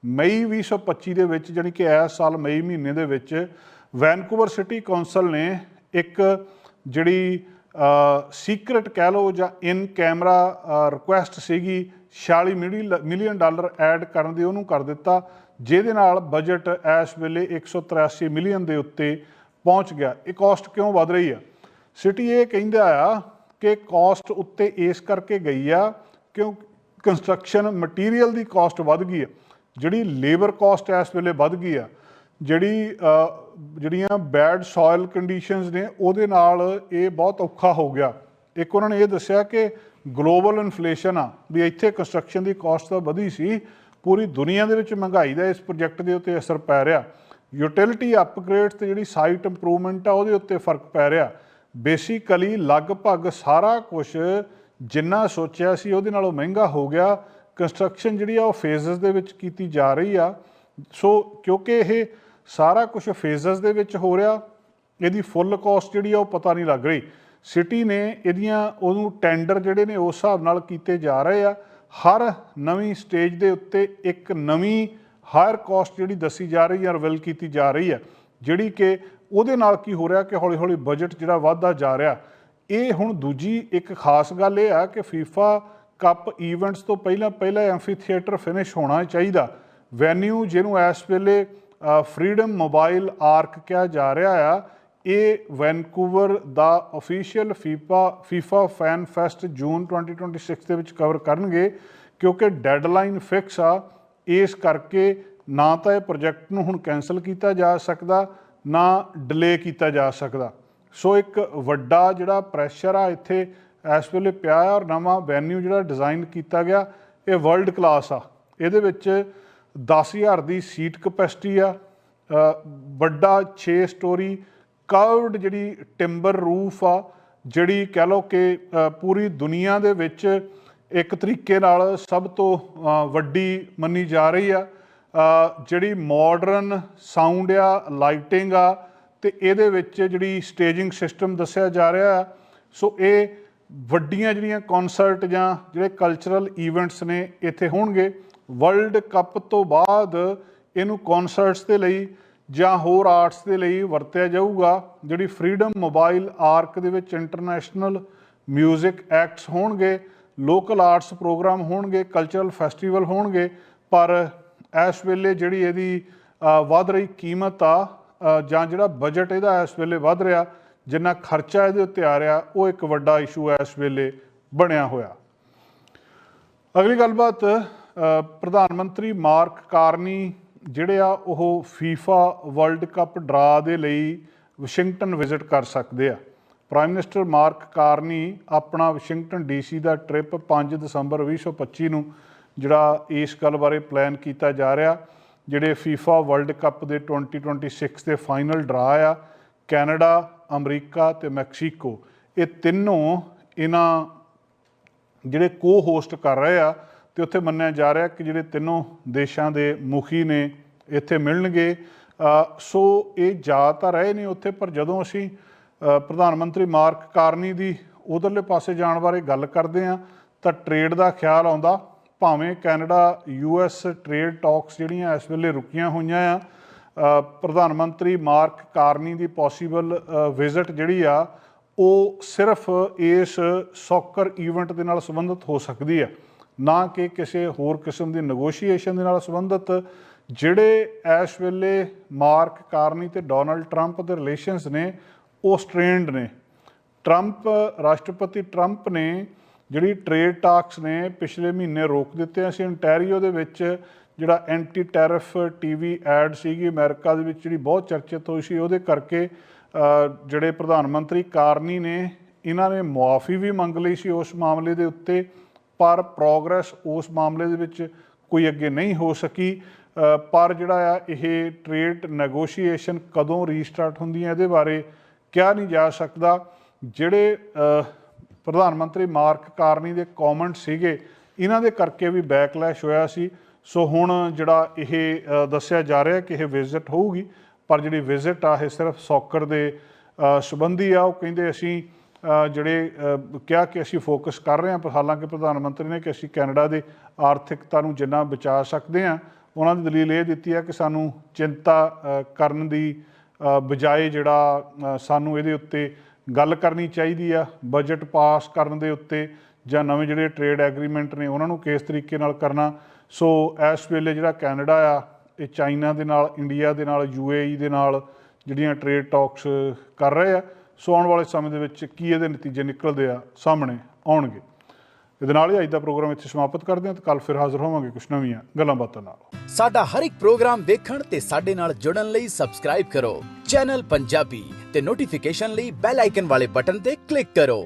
ਮਈ 2025 ਦੇ ਵਿੱਚ, ਜਾਣੀ ਕਿ ਇਸ ਸਾਲ ਮਈ ਮਹੀਨੇ ਦੇ ਵਿੱਚ ਵੈਨਕੂਵਰ ਸਿਟੀ ਕੌਂਸਲ ਨੇ ਇੱਕ ਜਿਹੜੀ ਸੀਕ੍ਰੇਟ ਕਹਿ ਲਓ ਜਾਂ ਇਨ ਕੈਮਰਾ ਰਿਕੁਐਸਟ ਸੀਗੀ 46 ਮਿਲੀਅਨ ਡਾਲਰ ਐਡ ਕਰਨ ਦੀ ਉਹਨੂੰ ਕਰ ਦਿੱਤਾ, ਜਿਹਦੇ ਨਾਲ ਬਜਟ ਇਸ ਵੇਲੇ 183 ਮਿਲੀਅਨ ਦੇ ਉੱਤੇ ਪਹੁੰਚ ਗਿਆ। ਇਹ ਕਾਸਟ ਕਿਉਂ ਵਧ ਰਹੀ ਆ? ਸਿਟੀ ਇਹ ਕਹਿੰਦਾ ਆ ਕਿ ਕਾਸਟ ਉੱਤੇ ਇਸ ਕਰਕੇ ਗਈ ਆ ਕਿਉਂ ਕੰਸਟਰਕਸ਼ਨ ਮਟੀਰੀਅਲ ਦੀ ਕਾਸਟ ਵੱਧ ਗਈ ਆ। ਜਿਹੜੀ ਲੇਬਰ ਕਾਸਟ ਇਸ ਵੇਲੇ ਵੱਧ ਗਈ ਆ, ਜਿਹੜੀ ਜਿਹੜੀਆਂ ਬੈਡ ਸੋਇਲ ਕੰਡੀਸ਼ਨਸ ਨੇ, ਉਹਦੇ ਨਾਲ ਇਹ ਬਹੁਤ ਔਖਾ ਹੋ ਗਿਆ। ਇੱਕ ਉਹਨਾਂ ਨੇ ਇਹ ਦੱਸਿਆ ਕਿ ਗਲੋਬਲ ਇਨਫਲੇਸ਼ਨ ਆ, ਵੀ ਇੱਥੇ ਕੰਸਟਰਕਸ਼ਨ ਦੀ ਕਾਸਟ ਤਾਂ ਵਧੀ ਸੀ, ਪੂਰੀ ਦੁਨੀਆ ਦੇ ਵਿੱਚ ਮਹਿੰਗਾਈ ਦਾ ਇਸ ਪ੍ਰੋਜੈਕਟ ਦੇ ਉੱਤੇ ਅਸਰ ਪੈ ਰਿਹਾ। ਯੂਟਿਲਿਟੀ ਅਪਗ੍ਰੇਡ ਤੇ ਜਿਹੜੀ ਸਾਈਟ ਇੰਪਰੂਵਮੈਂਟ ਆ, ਉਹਦੇ ਉੱਤੇ ਫ਼ਰਕ ਪੈ ਰਿਹਾ। ਬੇਸਿਕਲੀ ਲਗਭਗ ਸਾਰਾ ਕੁਝ ਜਿੰਨਾ ਸੋਚਿਆ ਸੀ, ਉਹਦੇ ਨਾਲੋਂ ਮਹਿੰਗਾ ਹੋ ਗਿਆ। ਕੰਸਟਰਕਸ਼ਨ ਜਿਹੜੀ ਆ, ਉਹ ਫੇਜ਼ਸ ਦੇ ਵਿੱਚ ਕੀਤੀ ਜਾ ਰਹੀ ਆ। ਸੋ ਕਿਉਂਕਿ ਇਹ ਸਾਰਾ ਕੁਝ ਫੇਜ਼ਸ ਦੇ ਵਿੱਚ ਹੋ ਰਿਹਾ। ਇਹਦੀ ਫੁੱਲ ਕਾਸਟ ਜਿਹੜੀ ਆ ਉਹ ਪਤਾ ਨਹੀਂ ਲੱਗ ਰਹੀ। ਸਿਟੀ ਨੇ ਇਹਦੀਆਂ ਉਹਨੂੰ ਟੈਂਡਰ ਜਿਹੜੇ ਨੇ ਉਸ ਹਿਸਾਬ ਨਾਲ ਕੀਤੇ ਜਾ ਰਹੇ ਆ। ਹਰ ਨਵੀਂ ਸਟੇਜ ਦੇ ਉੱਤੇ ਇੱਕ ਨਵੀਂ ਹਾਇਰ ਕਾਸਟ ਜਿਹੜੀ ਦੱਸੀ ਜਾ ਰਹੀ ਹੈ ਰਿਵਲ ਕੀਤੀ ਜਾ ਰਹੀ ਹੈ ਜਿਹੜੀ ਕਿ ਉਹਦੇ ਨਾਲ ਕੀ ਹੋ ਰਿਹਾ ਕਿ ਹੌਲੀ ਹੌਲੀ ਬਜਟ ਜਿਹੜਾ ਵਧਦਾ ਜਾ ਰਿਹਾ। ਇਹ ਹੁਣ ਦੂਜੀ ਇੱਕ ਖਾਸ ਗੱਲ ਇਹ ਆ ਕਿ ਫੀਫਾ ਕੱਪ ਇਵੈਂਟਸ ਤੋਂ ਪਹਿਲਾਂ ਪਹਿਲਾਂ ਐਂਫੀ ਥੀਏਟਰ ਫਿਨਿਸ਼ ਹੋਣਾ ਚਾਹੀਦਾ। ਵੈਨਿਊ ਜਿਹਨੂੰ ਇਸ ਵੇਲੇ ਫਰੀडम ਮੋਬਾਈਲ ਆਰਕ ਕਿਹਾ ਜਾ ਰਿਹਾ ਆ। ਇਹ ਵੈਨਕੂਵਰ ਦਾ official FIFA FIFA fan fest ਜੂਨ 2026 ਦੇ ਵਿੱਚ ਕਵਰ ਕਰਨਗੇ, ਕਿਉਂਕਿ ਡੈਡਲਾਈਨ ਫਿਕਸ ਆ। ਇਸ ਕਰਕੇ ਨਾ ਤਾਂ ਇਹ ਪ੍ਰੋਜੈਕਟ ਨੂੰ ਹੁਣ ਕੈਨਸਲ ਕੀਤਾ ਜਾ ਸਕਦਾ, ਨਾ ਡਿਲੇ ਕੀਤਾ ਜਾ ਸਕਦਾ। ਸੋ ਇੱਕ ਵੱਡਾ ਜਿਹੜਾ ਪ੍ਰੈਸ਼ਰ ਆ ਇੱਥੇ, ਇਸ ਵੇਲੇ ਪਿਆ ਔਰ ਨਵਾਂ ਵੈਨਿਊ ਜਿਹੜਾ ਡਿਜ਼ਾਈਨ ਕੀਤਾ ਗਿਆ, ਇਹ ਵਰਲਡ ਕਲਾਸ ਆ। ਇਹਦੇ ਵਿੱਚ 10000 ਦੀ ਸੀਟ ਕਪੈਸਿਟੀ ਆ ਵੱਡਾ 6 ਸਟੋਰੀ ਕਵਰਡ ਜਿਹੜੀ ਟਿੰਬਰ ਰੂਫ ਆ, ਜਿਹੜੀ ਕਹਿ ਲਓ ਕਿ ਪੂਰੀ ਦੁਨੀਆ ਦੇ ਵਿੱਚ ਇੱਕ ਤਰੀਕੇ ਨਾਲ ਸਭ ਤੋਂ ਵੱਡੀ ਮੰਨੀ ਜਾ ਰਹੀ ਆ। ਜਿਹੜੀ ਮਾਡਰਨ ਸਾਊਂਡ ਆ ਲਾਈਟਿੰਗ ਆ, ਤੇ ਇਹਦੇ ਵਿੱਚ ਜਿਹੜੀ ਸਟੇਜਿੰਗ ਸਿਸਟਮ ਦੱਸਿਆ ਜਾ ਰਿਹਾ ਆ। ਸੋ ਇਹ ਵੱਡੀਆਂ ਜਿਹੜੀਆਂ ਕਨਸਰਟ ਜਾਂ ਜਿਹੜੇ ਕਲਚਰਲ ਈਵੈਂਟਸ ਨੇ, ਇੱਥੇ ਹੋਣਗੇ। ਵਰਲਡ ਕੱਪ ਤੋਂ ਬਾਅਦ ਇਹਨੂੰ ਕਨਸਰਟਸ ਦੇ ਲਈ ਜਾਂ ਹੋਰ ਆਰਟਸ ਦੇ ਲਈ ਵਰਤਿਆ ਜਾਊਗਾ, ਜਿਹੜੀ ਫਰੀडम ਮੋਬਾਈਲ ਆਰਕ ਦੇ ਵਿੱਚ ਇੰਟਰਨੈਸ਼ਨਲ 뮤직 ਐਕਟਸ ਹੋਣਗੇ ਲੋਕਲ ਆਰਟਸ ਪ੍ਰੋਗਰਾਮ ਹੋਣਗੇ ਕਲਚਰਲ ਫੈਸਟੀਵਲ ਹੋਣਗੇ, ਪਰ ਇਸ ਵੇਲੇ ਜਿਹੜੀ ਇਹਦੀ ਵੱਧ ਰਹੀ ਕੀਮਤ ਆ ਜਾਂ ਜਿਹੜਾ ਬਜਟ ਇਹਦਾ ਇਸ ਵੇਲੇ ਵੱਧ ਰਿਹਾ, ਜਿੰਨਾ ਖਰਚਾ ਇਹਦੇ ਉੱਤੇ ਆ ਰਿਹਾ, ਉਹ ਇੱਕ ਵੱਡਾ ਇਸ਼ੂ ਇਸ ਵੇਲੇ ਬਣਿਆ ਹੋਇਆ। ਅਗਲੀ ਗੱਲਬਾਤ ਪ੍ਰਧਾਨ ਮੰਤਰੀ ਮਾਰਕ ਕਾਰਨੀ ਜਿਹੜੇ ਆ ਉਹ ਫੀਫਾ ਵਰਲਡ ਕੱਪ ਡਰਾ ਦੇ ਲਈ ਵਾਸ਼ਿੰਗਟਨ ਵਿਜ਼ਿਟ ਕਰ ਸਕਦੇ ਆ। ਪ੍ਰਾਈਮ ਮਿਨਿਸਟਰ ਮਾਰਕ ਕਾਰਨੀ ਆਪਣਾ ਵਾਸ਼ਿੰਗਟਨ ਡੀਸੀ ਦਾ ਟ੍ਰਿਪ 5 ਦਸੰਬਰ 2025 ਨੂੰ ਜਿਹੜਾ ਇਸ ਗੱਲ ਬਾਰੇ ਪਲਾਨ ਕੀਤਾ ਜਾ ਰਿਹਾ, ਜਿਹੜੇ ਫੀਫਾ ਵਰਲਡ ਕੱਪ ਦੇ 2026 ਦੇ ਫਾਈਨਲ ਡਰਾ ਆ, ਕੈਨੇਡਾ, ਅਮਰੀਕਾ ਤੇ ਮੈਕਸੀਕੋ। ਇਹ ਤਿੰਨੋਂ ਇਹਨਾਂ ਜਿਹੜੇ ਕੋ ਹੋਸਟ ਕਰ ਰਹੇ ਆ ਤੇ ਉੱਥੇ ਮੰਨਿਆ ਜਾ ਰਿਹਾ ਕਿ ਜਿਹੜੇ ਤਿੰਨੋਂ ਦੇਸ਼ਾਂ ਦੇ ਮੁਖੀ ਨੇ ਇੱਥੇ ਮਿਲਣਗੇ। ਸੋ ਇਹ ਜਾ ਤਾਂ ਰਹੇ ਨੇ ਉੱਥੇ, ਪਰ ਜਦੋਂ ਅਸੀਂ ਪ੍ਰਧਾਨ ਮੰਤਰੀ ਮਾਰਕ ਕਾਰਨੀ ਦੀ ਉਧਰਲੇ ਪਾਸੇ ਜਾਣ ਬਾਰੇ ਗੱਲ ਕਰਦੇ ਆ ਤਾਂ ਟ੍ਰੇਡ ਦਾ ਖਿਆਲ ਆਉਂਦਾ, ਭਾਵੇਂ ਕੈਨੇਡਾ ਯੂਐਸ ਟ੍ਰੇਡ ਟਾਕਸ ਜਿਹੜੀਆਂ ਇਸ ਵੇਲੇ ਰੁਕੀਆਂ ਹੋਈਆਂ ਆ ਪ੍ਰਧਾਨ ਮੰਤਰੀ ਮਾਰਕ ਕਾਰਨੀ ਦੀ ਪੋਸੀਬਲ ਵਿਜ਼ਿਟ ਜਿਹੜੀ ਆ, ਉਹ ਸਿਰਫ ਇਸ ਸੌਕਰ ਇਵੈਂਟ ਦੇ ਨਾਲ ਸੰਬੰਧਿਤ ਹੋ ਸਕਦੀ ਹੈ ਨਾ ਕਿ ਕਿਸੇ ਹੋਰ ਕਿਸਮ ਦੀ ਨੈਗੋਸ਼ੀਏਸ਼ਨ ਦੇ ਨਾਲ ਸੰਬੰਧਿਤ, ਜਿਹੜੇ ਇਸ ਵੇਲੇ ਮਾਰਕ ਕਾਰਨੀ ਤੇ ਡੋਨਲਡ ਟਰੰਪ ਦੇ ਰਿਲੇਸ਼ਨਸ ਨੇ, ਉਹ ਸਟ੍ਰੇਨਡ ਨੇ। ਟਰੰਪ, ਰਾਸ਼ਟਰਪਤੀ ਟਰੰਪ ਨੇ ਜਿਹੜੀ ਟ੍ਰੇਡ ਟਾਕਸ ਨੇ, ਪਿਛਲੇ ਮਹੀਨੇ ਰੋਕ ਦਿੱਤੇ ਸੀ ontario ਦੇ ਵਿੱਚ ਜਿਹੜਾ ਐਂਟੀ ਟੈਰਿਫ ਟੀਵੀ ਐਡ ਸੀਗੀ, ਅਮਰੀਕਾ ਦੇ ਵਿੱਚ ਜਿਹੜੀ ਬਹੁਤ ਚਰਚਿਤ ਹੋਈ ਸੀ, ਉਹਦੇ ਕਰਕੇ ਜਿਹੜੇ ਪ੍ਰਧਾਨ ਮੰਤਰੀ ਕਾਰਨੀ ਨੇ, ਇਹਨਾਂ ਨੇ ਮੁਆਫੀ ਵੀ ਮੰਗ ਲਈ ਸੀ ਉਸ ਮਾਮਲੇ ਦੇ ਉੱਤੇ। ਪਰ ਪ੍ਰੋਗਰੈਸ ਉਸ ਮਾਮਲੇ ਦੇ ਵਿੱਚ ਕੋਈ ਅੱਗੇ ਨਹੀਂ ਹੋ ਸਕੀ। ਪਰ ਜਿਹੜਾ ਆ, ਇਹ ਟ੍ਰੇਡ ਨੈਗੋਸ਼ੀਏਸ਼ਨ ਕਦੋਂ ਰੀਸਟਾਰਟ ਹੁੰਦੀ ਹੈ ਇਹਦੇ ਬਾਰੇ ਕਿਹਾ ਨਹੀਂ ਜਾ ਸਕਦਾ। ਜਿਹੜੇ ਪ੍ਰਧਾਨ ਮੰਤਰੀ ਮਾਰਕ ਕਾਰਨੀ ਦੇ ਕਮੈਂਟ ਸੀਗੇ, ਇਹਨਾਂ ਦੇ ਕਰਕੇ ਵੀ ਬੈਕਲੈਸ਼ ਹੋਇਆ ਸੀ। ਸੋ ਹੁਣ ਜਿਹੜਾ ਇਹ ਦੱਸਿਆ ਜਾ ਰਿਹਾ ਕਿ ਇਹ ਵਿਜ਼ਿਟ ਹੋਊਗੀ, ਪਰ ਜਿਹੜੀ ਵਿਜ਼ਿਟ ਆ, ਇਹ ਸਿਰਫ ਸੌਕਰ ਦੇ ਸੰਬੰਧੀ ਆ। ਉਹ ਕਹਿੰਦੇ ਅਸੀਂ ਜਿਹੜੇ ਕਿਹਾ ਕਿ ਅਸੀਂ ਫੋਕਸ ਕਰ ਰਹੇ ਹਾਂ, ਪਰ ਹਾਲਾਂਕਿ ਪ੍ਰਧਾਨ ਮੰਤਰੀ ਨੇ ਕਿ ਅਸੀਂ ਕੈਨੇਡਾ ਦੇ ਆਰਥਿਕਤਾ ਨੂੰ ਜਿੰਨਾ ਬਚਾ ਸਕਦੇ ਹਾਂ, ਉਹਨਾਂ ਦੀ ਦਲੀਲ ਇਹ ਦਿੱਤੀ ਹੈ ਕਿ ਸਾਨੂੰ ਚਿੰਤਾ ਕਰਨ ਦੀ ਬਜਾਏ ਜਿਹੜਾ ਸਾਨੂੰ ਇਹਦੇ ਉੱਤੇ ਗੱਲ ਕਰਨੀ ਚਾਹੀਦੀ ਆ ਬਜਟ ਪਾਸ ਕਰਨ ਦੇ ਉੱਤੇ ਜਾਂ ਨਵੇਂ ਜਿਹੜੇ ਟ੍ਰੇਡ ਐਗਰੀਮੈਂਟ ਨੇ, ਉਹਨਾਂ ਨੂੰ ਕਿਸ ਤਰੀਕੇ ਨਾਲ ਕਰਨਾ। ਸੋ ਇਸ ਵੇਲੇ ਜਿਹੜਾ ਕੈਨੇਡਾ ਆ, ਇਹ ਚਾਈਨਾ ਦੇ ਨਾਲ, ਇੰਡੀਆ ਦੇ ਨਾਲ ਯੂਏਈ ਦੇ ਨਾਲ ਜਿਹੜੀਆਂ ਟ੍ਰੇਡ ਟਾਕਸ ਕਰ ਰਹੇ ਆ ਸੋ ਆਉਣ ਵਾਲੇ ਸਮੇਂ ਦੇ ਵਿੱਚ ਕੀ ਇਹਦੇ ਨਤੀਜੇ ਨਿਕਲਦੇ ਆ ਸਾਹਮਣੇ ਆਉਣਗੇ। ਇਹਦੇ ਨਾਲ ਹੀ ਅੱਜ ਦਾ ਪ੍ਰੋਗਰਾਮ ਇੱਥੇ ਸਮਾਪਤ ਕਰਦੇ ਹਾਂ ਤੇ ਕੱਲ ਫਿਰ ਹਾਜ਼ਰ ਹੋਵਾਂਗੇ ਕੁਝ ਨਵੀਆਂ ਗੱਲਾਂ ਬਾਤਾਂ ਨਾਲ। ਸਾਡਾ ਹਰ ਇੱਕ ਪ੍ਰੋਗਰਾਮ ਦੇਖਣ ਤੇ ਸਾਡੇ ਨਾਲ ਜੁੜਨ ਲਈ ਸਬਸਕ੍ਰਾਈਬ ਕਰੋ। ਚੈਨਲ ਪੰਜਾਬੀ ਤੇ ਨੋਟੀਫਿਕੇਸ਼ਨ ਲਈ ਬੈਲ ਆਈਕਨ ਵਾਲੇ ਬਟਨ ਤੇ ਕਲਿੱਕ ਕਰੋ।